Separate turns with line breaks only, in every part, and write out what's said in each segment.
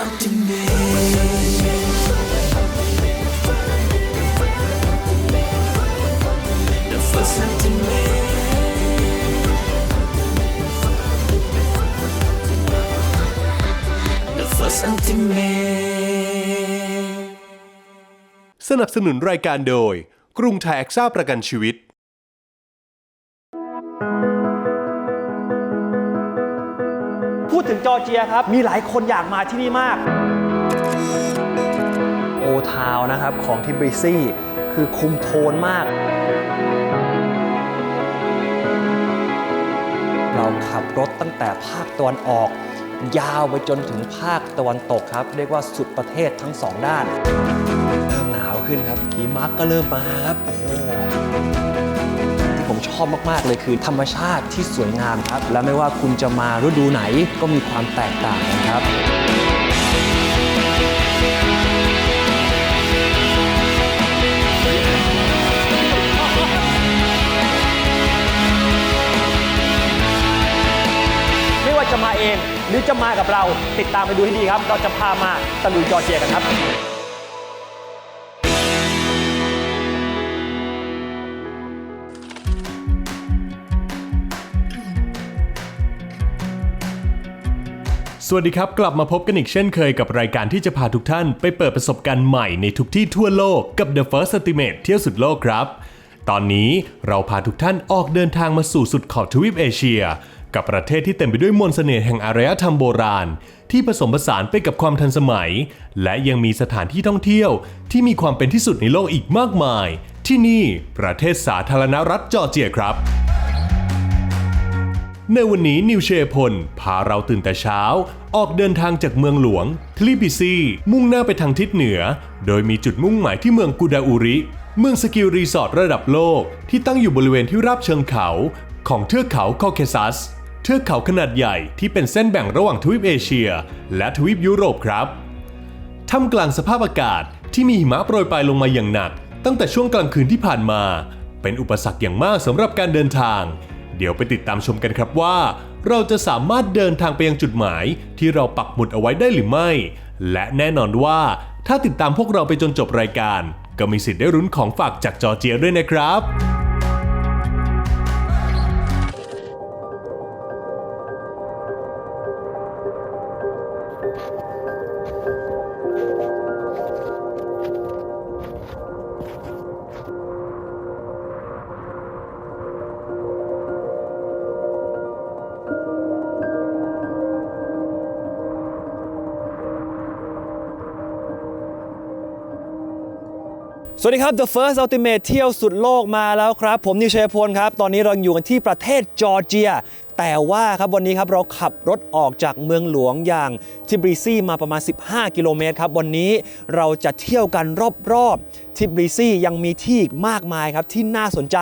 up to me สนับ
สนุนรายการโดย กรุงไทยแอคซ่าประกันชีวิต
ถึงจอร์เจียครับ มีหลายคนอยากมาที่นี่มาก โอทาวนะครับของทิบริซี่คือคุมโทนมาก เราขับรถตั้งแต่ภาคตะวันออก ยาวไปจนถึงภาคตะวันตกครับ เรียกว่าสุดประเทศทั้งสองด้าน เริ่มหนาวขึ้นครับหิมะก็เริ่มมาครับ โอ้ ผมชอบมาก ๆ เลยคือธรรมชาติที่สวยงามครับ และไม่ว่าคุณจะมาฤดูไหนก็มีความแตกต่างกันครับไม่ว่าจะมาเองหรือจะมากับเราติดตามไปดูให้ดีครับ เราจะพามาตะลุยจอร์เจียกันครับ
สวัสดีครับ กลับมาพบกันอีกเช่นเคยกับรายการที่จะพาทุกท่านไปเปิดประสบการณ์ใหม่ในทุกที่ทั่วโลกกับ The First Estimate เที่ยวสุดโลกครับ ตอนนี้เราพาทุกท่านออกเดินทางมาสู่สุดขอบทวีปเอเชีย กับประเทศที่เต็มไปด้วยมนต์เสน่ห์แห่งอารยธรรมโบราณ ที่ผสมผสานไปกับความทันสมัย และยังมีสถานที่ท่องเที่ยวที่มีความเป็นที่สุดในโลกอีกมากมาย ที่นี่ประเทศสาธารณรัฐจอร์เจียครับ ในวันนี้นิวเชพล พาเราตื่นแต่เช้า ออกเดินทางจากเมืองหลวงทลิปิซี มุ่งหน้าไปทางทิศเหนือ โดยมีจุดมุ่งหมายที่เมืองกูดาอุริ เมืองสกิลรีสอร์ทระดับโลก ที่ตั้งอยู่บริเวณที่ราบเชิงเขา ของเทือกเขาคอเคซัส เทือกเขาขนาดใหญ่ที่เป็นเส้นแบ่งระหว่างทวีปเอเชีย และทวีปยุโรปครับท่ามกลางสภาพอากาศที่มีหิมะโปรยปลายลงมาอย่างหนัก ตั้งแต่ช่วงกลางคืนที่ผ่านมา เป็นอุปสรรคอย่างมากสำหรับการเดินทาง เดี๋ยวไปติดตามชมกันครับว่า เราจะสามารถเดินทางไปยังจุดหมายที่เราปักหมุดเอาไว้ได้หรือไม่ และแน่นอนว่า ถ้าติดตามพวกเราไปจนจบรายการ ก็มีสิทธิ์ได้รุ้นของฝากจากจอร์เจียด้วยนะครับ
สวัสดีครับ The First Ultimate เที่ยวสุดโลกมาแล้วครับ ผมนิวชัยพลครับ ตอนนี้เราอยู่กันที่ประเทศจอร์เจีย แต่ว่าครับวันนี้ครับเราขับรถออกจากเมืองหลวงอย่างทิบริซีมาประมาณ 15 กิโลเมตรครับ วันนี้เราจะเที่ยวกันรอบๆทิบริซียังมีที่อีกมากมายครับที่น่าสนใจ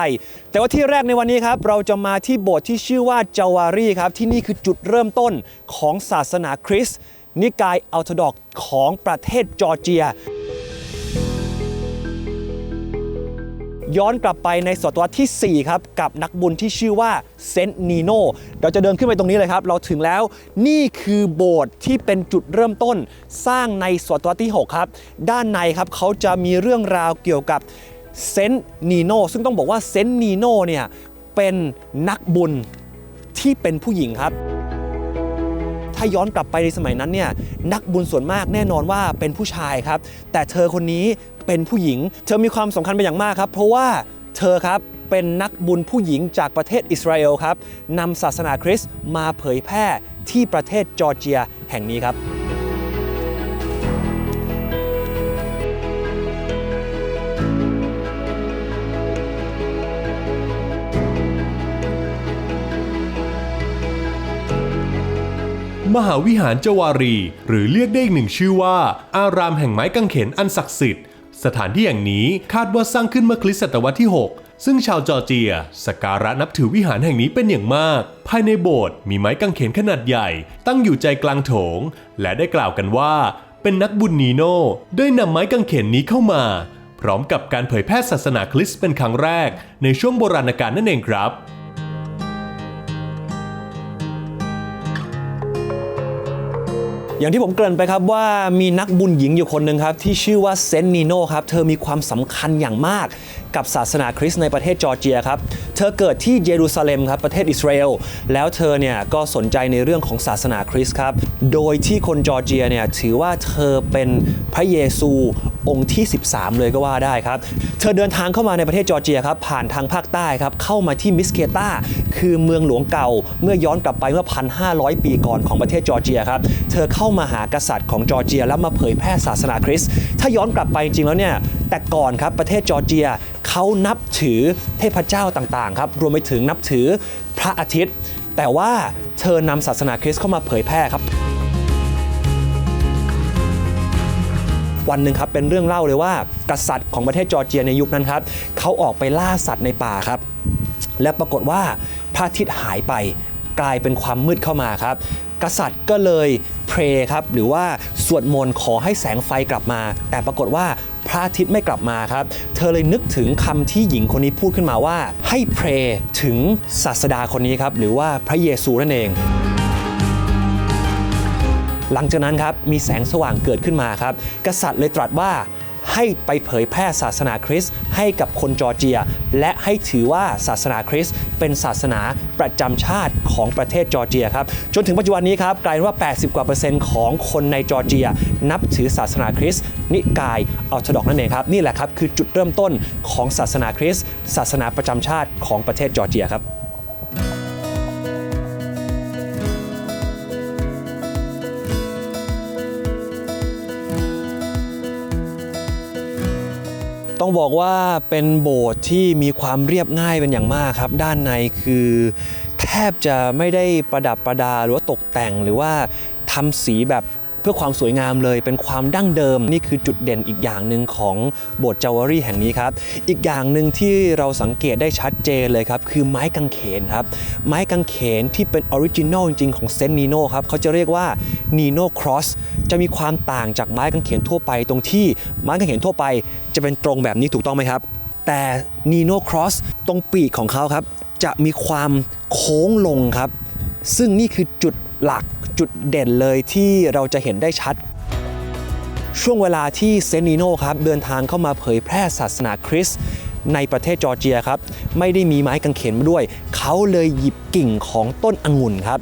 แต่ว่าที่แรกในวันนี้ครับเราจะมาที่โบสถ์ที่ชื่อว่าจาวารีครับที่นี่คือจุดเริ่มต้นของศาสนาคริสต์นิกายอัลโทดอกของประเทศจอร์เจีย ย้อนกลับไปในศตวรรษที่ 4 ครับ กับนักบุญที่ชื่อว่าเซนต์นีโนเราจะเดินขึ้นไปตรงนี้เลยครับ เราถึงแล้วนี่คือโบสถ์ที่เป็นจุดเริ่มต้นสร้างในศตวรรษที่ 6 ครับ ด้านในครับเขาจะมีเรื่องราวเกี่ยวกับเซนต์นีโนซึ่งต้องบอกว่าเซนต์นีโนเนี่ยเป็นนักบุญที่เป็นผู้หญิงครับ ถ้าย้อนกลับไปในสมัยนั้นเนี่ยนักบุญส่วนมากแน่นอนว่าเป็นผู้ชายครับ แต่เธอคนนี้เป็นผู้หญิง เธอมีความสำคัญเป็นอย่างมากครับ เพราะว่าเธอครับเป็นนักบุญผู้หญิงจากประเทศอิสราเอลครับนำศาสนาคริสต์มาเผยแพร่ที่ประเทศจอร์เจียแห่งนี้ครับ
มหาวิหารจวารี หรือเรียกได้อีกหนึ่งชื่อว่า อารามแห่งไม้กางเขนอันศักดิ์สิทธิ์ สถานที่แห่งนี้คาดว่าสร้างขึ้นเมื่อคริสตศตวรรษที่ 6 ซึ่งชาวจอร์เจียสกการะนับถือวิหารแห่งนี้เป็นอย่างมาก ภายในโบสถ์มีไม้กางเขนขนาดใหญ่ ตั้งอยู่ใจกลางโถง และได้กล่าวกันว่า เป็นนักบุญนีโน่ได้นำไม้กางเขนนี้เข้ามา พร้อมกับการเผยแพร่ศาสนาคริสต์เป็นครั้งแรก ในช่วงโบราณกาลนั่นเองครับ
อย่างที่ผมเกริ่นไปครับว่ามีนักบุญหญิงอยู่คนหนึ่งครับที่ชื่อว่าเซนต์นีโนครับเธอมีความสำคัญอย่างมาก กับศาสนาคริสต์ในประเทศจอร์เจียครับ เธอเกิดที่เยรูซาเล็มครับประเทศอิสราเอล แล้วเธอเนี่ยก็สนใจในเรื่องของศาสนาคริสต์ครับ โดยที่คนจอร์เจียเนี่ยถือว่าเธอเป็นพระเยซูองค์ที่ 13 เลยก็ว่าได้ครับ เธอเดินทางเข้ามาในประเทศจอร์เจียครับ ผ่านทางภาคใต้ครับ เข้ามาที่มิสเคตาคือเมืองหลวงเก่า เมื่อย้อนกลับไปเมื่อ 1,500 ปีก่อนของประเทศจอร์เจียครับ เธอเข้ามาหากษัตริย์ของจอร์เจีย แล้วมาเผยแพร่ศาสนาคริสต์ ถ้าย้อนกลับไปจริงแล้วเนี่ย แต่ก่อนครับประเทศจอร์เจียเขานับถือเทพเจ้าต่างๆครับรวมไปถึงนับถือพระอาทิตย์ แต่ว่าเธอนำศาสนาคริสต์เข้ามาเผยแพร่ครับ วันหนึ่งครับเป็นเรื่องเล่าเลยว่า กษัตริย์ของประเทศจอร์เจียในยุคนั้นครับเขาออกไปล่าสัตว์ในป่าครับ และปรากฏว่าพระอาทิตย์หายไปกลายเป็นความมืดเข้ามาครับ กษัตริย์ก็เลยเพรครับหรือว่าสวดมนต์ขอให้แสงไฟกลับมา แต่ปรากฏว่า พระอาทิตย์ไม่กลับมาครับ เธอเลยนึกถึงคำที่หญิงคนนี้พูดขึ้นมาว่า ให้เพรถึงศาสดาคนนี้ครับ หรือว่าพระเยซูนั่นเองหลังจากนั้นครับมีแสงสว่างเกิดขึ้นมาครับ กษัตริย์เลยตรัสว่า ให้ไปเผยแพร่ศาสนาคริสต์ให้กับคนจอร์เจีย และให้ถือว่าศาสนาคริสต์เป็นศาสนาประจำชาติของประเทศจอร์เจียครับจนถึงปัจจุบันนี้ครับกลายเป็นว่า 80 กว่าเปอร์เซ็นต์ของคนในจอร์เจีย นับถือศาสนาคริสต์นิกายออร์โธดอกนั่นเองครับนี่แหละครับคือจุดเริ่มต้นของศาสนาคริสต์ศาสนาประจำชาติของประเทศจอร์เจียครับ ต้องบอกว่าเป็นโบสถ์ที่มีความเรียบง่ายเป็นอย่างมากครับ ด้านในคือแทบจะไม่ได้ประดับประดาหรือว่าตกแต่งหรือว่าทำสีแบบ เพื่อความสวยงามเลยเป็นความดั้งเดิมนี่คือจุดเด่นอีกอย่างหนึ่งของโบสถ์จาวารีแห่งนี้ครับ อีกอย่างหนึ่งที่เราสังเกตได้ชัดเจนเลยครับ คือไม้กางเขนครับ ไม้กางเขนที่เป็นออริจินอลจริงๆของเซนต์นีโนครับเขาจะเรียกว่านีโนครอสจะมีความต่างจากไม้กางเขนทั่วไป ตรงที่ไม้กางเขนทั่วไป จะเป็นตรงแบบนี้ถูกต้องไหมครับ แต่นีโนครอสตรงปีกของเขาครับจะมีความโค้งลงครับ ซึ่งนี่คือจุด หลักจุดเด่นเลยที่เราจะเห็นได้ชัด ช่วงเวลาที่เซนีโนครับเดินทางเข้ามาเผยแพร่ศาสนาคริสต์ในประเทศจอร์เจียครับ ไม่ได้มีไม้กางเขนมาด้วย เขาเลยหยิบกิ่งของต้นองุ่นครับ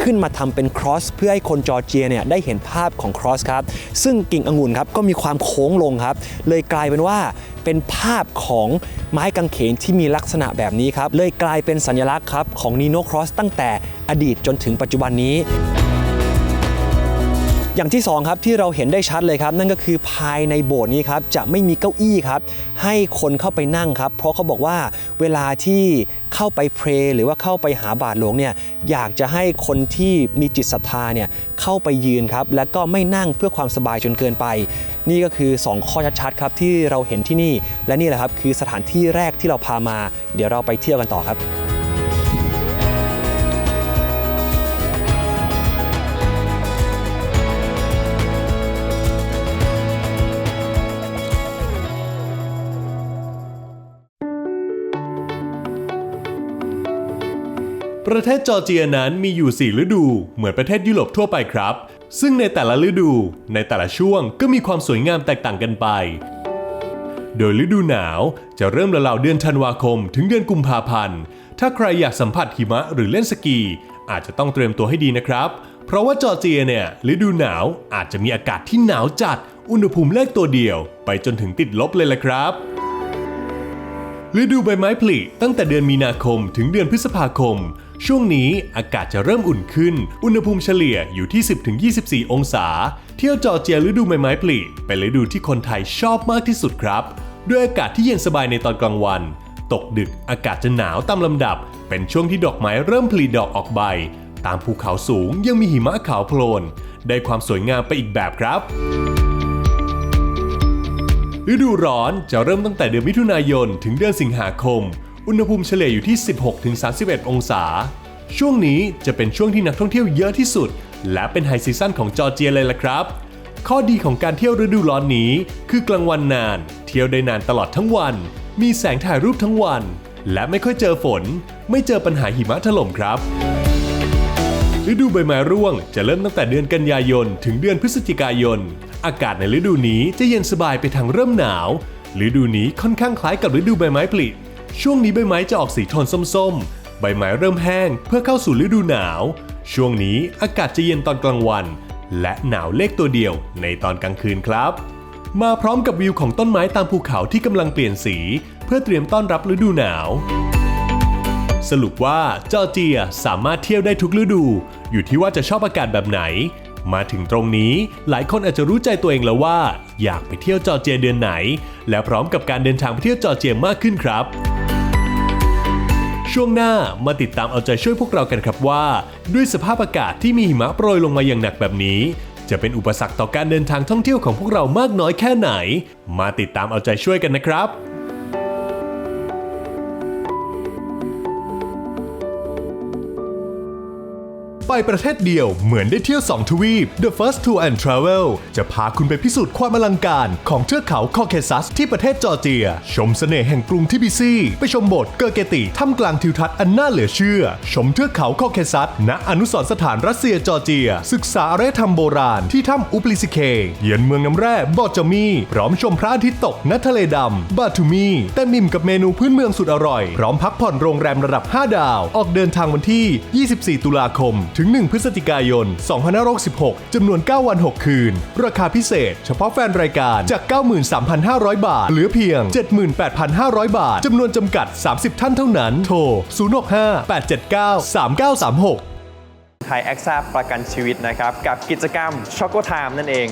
ขึ้นมาทำเป็นครอสเพื่อให้คนจอร์เจียเนี่ยได้เห็นภาพของครอสครับซึ่งกิ่งองุ่นครับก็มีความโค้งลงครับ เลยกลายเป็นว่าเป็นภาพของไม้กางเขนที่มีลักษณะแบบนี้ครับเลยกลายเป็นสัญลักษณ์ครับของนีโนครอสตั้งแต่อดีตจนถึงปัจจุบันนี้ อย่างที่สองครับที่เราเห็นได้ชัดเลยครับ นั่นก็คือภายในโบสถ์นี้ครับจะไม่มีเก้าอี้ครับ ให้คนเข้าไปนั่งครับ เพราะเขาบอกว่าเวลาที่เข้าไปเพรหรือว่าเข้าไปหาบาทหลวงเนี่ยอยากจะให้คนที่มีจิตศรัทธาเนี่ยเข้าไปยืนครับ แล้วก็ไม่นั่งเพื่อความสบายจนเกินไป นี่ก็คือ 2 ข้อชัดๆครับที่เราเห็นที่นี่ และนี่แหละครับคือสถานที่แรกที่เราพามา เดี๋ยวเราไปเที่ยวกันต่อครับ
ประเทศจอร์เจียนั้นมีอยู่ 4 ฤดู เหมือนประเทศยุโรปทั่วไปครับ ซึ่งในแต่ละฤดู ในแต่ละช่วงก็มีความสวยงามแตกต่างกันไป โดยฤดูหนาวจะเริ่มราวๆเดือนธันวาคม ถึงเดือนกุมภาพันธ์ ถ้าใครอยากสัมผัสหิมะหรือเล่นสกี อาจจะต้องเตรียมตัวให้ดีนะครับ เพราะว่าจอร์เจียเนี่ยฤดูหนาวอาจจะมีอากาศที่หนาวจัด อุณหภูมิเลขตัวเดียว ไปจนถึงติดลบเลยละครับฤดูใบไม้ผลิตั้งแต่เดือนมีนาคมถึงเดือนพฤษภาคม ช่วงนี้อากาศจะเริ่มอุ่นขึ้น อุณหภูมิเฉลี่ยอยู่ที่ 10-24 องศา เที่ยวจอร์เจียฤดูใบไม้ผลิเป็นฤดูที่คนไทยชอบมากที่สุดครับ ด้วยอากาศที่เย็นสบายในตอนกลางวัน ตกดึกอากาศจะหนาวตามลำดับ เป็นช่วงที่ดอกไม้เริ่มผลิดอกออกใบ ตามภูเขาสูงยังมีหิมะขาวโพลน ได้ความสวยงามไปอีกแบบครับฤดูร้อนจะเริ่มตั้งแต่เดือนมิถุนายนถึงเดือนสิงหาคม อุณหภูมิเฉลี่ยอยู่ที่ 16-31 องศา ช่วงนี้จะเป็นช่วงที่นักท่องเที่ยวเยอะที่สุด และเป็นไฮซีซั่นของจอร์เจียเลยล่ะครับ ข้อดีของการเที่ยวฤดูร้อนนี้ คือกลางวันนาน เที่ยวได้นานตลอดทั้งวัน มีแสงถ่ายรูปทั้งวัน และไม่ค่อยเจอฝน ไม่เจอปัญหาหิมะถล่มครับฤดูใบไม้ร่วงจะเริ่มตั้งแต่เดือนกันยายน ถึงเดือนพฤศจิกายน อากาศในฤดูนี้จะเย็นสบายไปทางเริ่มหนาว ฤดูนี้ค่อนข้างคล้ายกับฤดูใบไม้ผลิ ช่วงนี้ใบไม้จะออกสีโทนส้มๆ ใบไม้เริ่มแห้งเพื่อเข้าสู่ฤดูหนาว ช่วงนี้อากาศจะเย็นตอนกลางวัน และหนาวเลขตัวเดียวในตอนกลางคืนครับ มาพร้อมกับวิวของต้นไม้ตามภูเขาที่กำลังเปลี่ยนสี เพื่อเตรียมต้อนรับฤดูหนาว สรุปว่าจอร์เจียสามารถเที่ยวได้ทุกฤดู อยู่ที่ว่าจะชอบอากาศแบบไหนมาถึงตรงนี้หลายคนอาจจะรู้ใจตัวเองแล้วว่า อยากไปเที่ยวจอร์เจียเดือนไหน และพร้อมกับการเดินทางไปเที่ยวจอร์เจียมากขึ้นครับ ช่วงหน้ามาติดตามเอาใจช่วยพวกเรากันครับว่า ด้วยสภาพอากาศที่มีหิมะโปรยลงมาอย่างหนักแบบนี้ จะเป็นอุปสรรคต่อการเดินทางท่องเที่ยวของพวกเรามากน้อยแค่ไหน มาติดตามเอาใจช่วยกันนะครับ ไปประเทศเดียวเหมือนได้เที่ยว 2 ทวีป The First Tour and Travel จะพาคุณไปพิสูจน์ความอลังการของเทือกเขาคอเคซัสที่ประเทศจอร์เจีย ชมเสน่ห์แห่งกรุงทิบิซีไปชมโบสถ์เกอร์เกติท่ามกลางทิวทัศน์อันน่าเหลือเชื่อ ชมเทือกเขาคอเคซัสณอนุสรสถานรัสเซียจอร์เจีย ศึกษาอารยธรรมโบราณที่ถ้ำอุปลิสิเค เยือนเมืองน้ำแร่บอจามีพร้อมชมพระอาทิตย์ตกณทะเลดำบาทูมีเต็มอิ่มกับเมนูพื้นเมืองสุดอร่อย พร้อมพักผ่อนโรงแรมระดับ 5 ดาว ออกเดินทางวันที่ 24 ตุลาคมถึง 1 พฤศจิกายน 2566 จำนวน 9 วัน 6 คืน ราคาพิเศษ เฉพาะแฟนรายการจาก 93,500 บาท เหลือเพียง 78,500 บาท จำนวนจำกัด 30 ท่านเท่านั้น โทร 065 879 3936
ไทยแอคซ่าประกันชีวิตนะครับ กับกิจกรรมช็อกโกไทม์นั่นเอง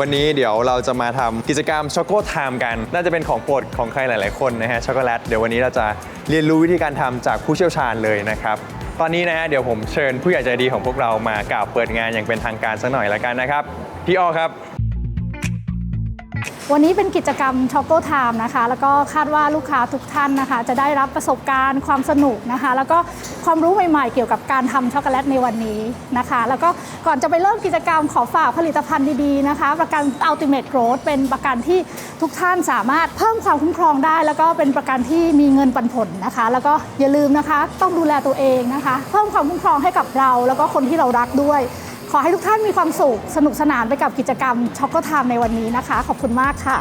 วันนี้เดี๋ยวเราจะมาทำกิจกรรมช็อกโกไทม์กัน น่าจะเป็นของโปรดของใครหลาย ๆ คนนะฮะช็อกโกแลตเดี๋ยววันนี้เราจะเรียนรู้วิธีการทำจากผู้เชี่ยวชาญเลยนะครับตอนนี้นะฮะเดี๋ยวผมเชิญผู้ใหญ่ใจดีของพวกเรามากล่าวเปิดงานอย่างเป็นทางการสักหน่อยละกันนะครับพี่อ้อครับ
วันนี้เป็นกิจกรรมช็อกโกไทม์นะคะ แล้วก็คาดว่าลูกค้าทุกท่านนะคะ จะได้รับประสบการณ์ความสนุกนะคะ แล้วก็ความรู้ใหม่ๆ เกี่ยวกับการทำช็อกโกแลตในวันนี้นะคะ แล้วก็ก่อนจะไปเริ่มกิจกรรมขอฝากผลิตภัณฑ์ดีๆนะคะ ประกัน Ultimate Growth เป็นประกันที่ทุกท่านสามารถเพิ่มความคุ้มครองได้ แล้วก็เป็นประกันที่มีเงินปันผลนะคะ แล้วก็อย่าลืมนะคะ ต้องดูแลตัวเองนะคะ เพิ่มความคุ้มครองให้กับเรา แล้วก็คนที่เรารักด้วย ขอให้ทุกท่านมีความสุขสนุกสนานไปกับกิจกรรมช็อกโกไทม์ในวันนี้นะคะ ขอบคุณมากค่ะ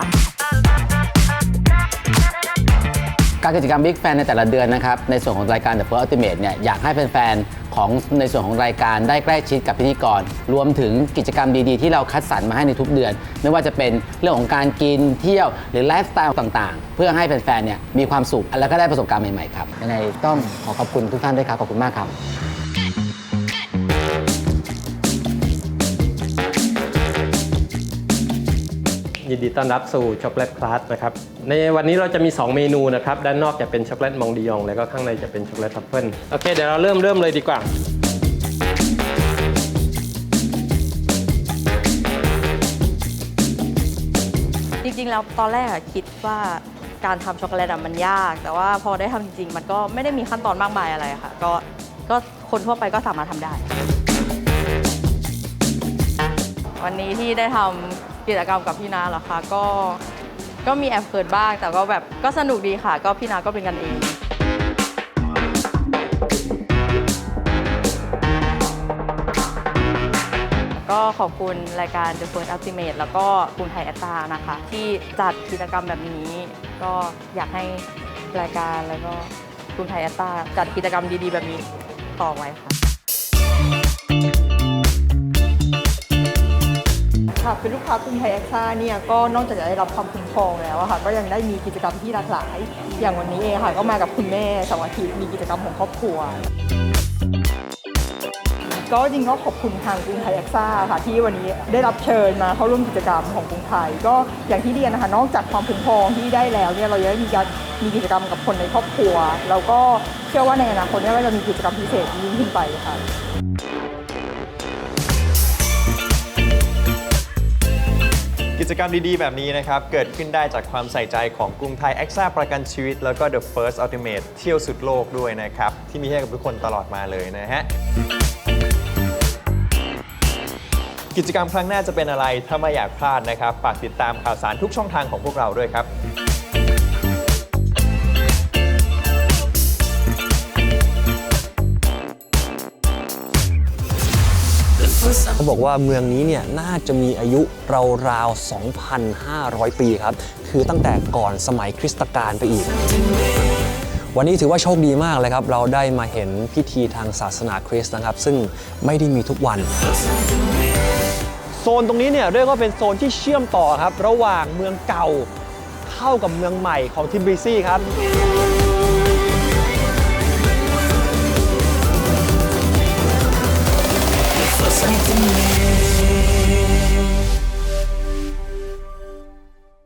การกิจกรรม Big Fan ในแต่ละเดือนนะครับในส่วนของรายการ The First Ultimate เนี่ยอยากให้แฟนๆของในส่วนของรายการได้ใกล้ชิดกับพิธีกร รวมถึงกิจกรรมดีๆ ที่เราคัดสรรมาให้ในทุกเดือน ไม่ว่าจะเป็นเรื่องของการกินเที่ยวหรือไลฟ์สไตล์ต่างๆ เพื่อให้แฟนๆเนี่ยมีความสุข แล้วก็ได้ประสบการณ์ใหม่ๆครับยังไงต้องขอขอบคุณทุกท่านด้วยครับขอบคุณมากครับ
ยินดีต้อนรับสู่ช็อกโกแลตคลาสนะครับในวันนี้เราจะมี 2 เมนูนะครับด้านนอกจะเป็นช็อกโกแลตมองดิยอง แล้วก็ข้างในจะเป็นช็อกโกแลตทัฟเฟิลโอเคเดี๋ยวเราเริ่มเริ่มเลยดีกว่า
จริงๆ แล้วตอนแรกอะคิดว่าการทำช็อกโกแลตอะมันยาก แต่ว่าพอได้ทำจริง ๆ มันก็ไม่ได้มีขั้นตอนมากมายอะไรค่ะ ก็ก็คนทั่วไปก็สามารถทำได้ วันนี้ที่ได้ทำ กิจกรรมกับพี่นาเหรอคะก็ก็มีแอบเขินบ้าง แต่ก็แบบก็สนุกดีค่ะ ก็พี่นาก็เป็นกันเองก็ขอบคุณรายการ The First Ultimate แล้วก็กรุงไทยแอตตานะคะ ที่จัดกิจกรรมแบบนี้ ก็อยากให้รายการแล้วก็กรุงไทยแอตตาจัดกิจกรรมดีๆ แบบนี้ต่อไว้ค่ะ
ค่ะเป็นลูกค้ากรุงไทยแอคซ่าเนี่ยก็นอกจากจะได้รับความคุ้มครองแล้วอะค่ะก็ยังได้มีกิจกรรมที่หลากหลาย อย่างวันนี้เองค่ะก็มากับคุณแม่สาร์อาทิตย์มีกิจกรรมของครอบครัว ก็จริงก็ขอบคุณทางกรุงไทยแอคซ่าค่ะที่วันนี้ได้รับเชิญมาเข้าร่วมกิจกรรมของกรุงไทย ก็อย่างที่เรียนนะคะนอกจากความคุ้มครองที่ได้แล้วเนี่ยเรายังได้มีการมีกิจกรรมกับคนในครอบครัว แล้วก็เชื่อว่าในอนาคตเนี่ยก็จะมีกิจกรรมพิเศษยิ่งขึ้นไปค่ะ
กิจกรรมดีๆ แบบนี้นะครับ เกิดขึ้นได้จากความใส่ใจของกรุงไทยแอคซ่าประกันชีวิต แล้วก็ The First Ultimate เที่ยวสุดโลกด้วยนะครับ ที่มีให้กับทุกคนตลอดมาเลยนะฮะกิจกรรมครั้งหน้าจะเป็นอะไร ถ้าไม่อยากพลาดนะครับ ฝากติดตามข่าวสารทุกช่องทางของพวกเราด้วยครับ
เขาบอกว่าเมืองนี้เนี่ยน่าจะมีอายุราวๆ 2,500 ปีครับ คือตั้งแต่ก่อนสมัยคริสตกาลไปอีก วันนี้ถือว่าโชคดีมากเลยครับ เราได้มาเห็นพิธีทางศาสนาคริสต์นะครับ ซึ่งไม่ได้มีทุกวันโซนตรงนี้เนี่ยเรียกว่าเป็นโซนที่เชื่อมต่อครับ ระหว่างเมืองเก่าเข้ากับเมืองใหม่ของทิมบริซี่ครับ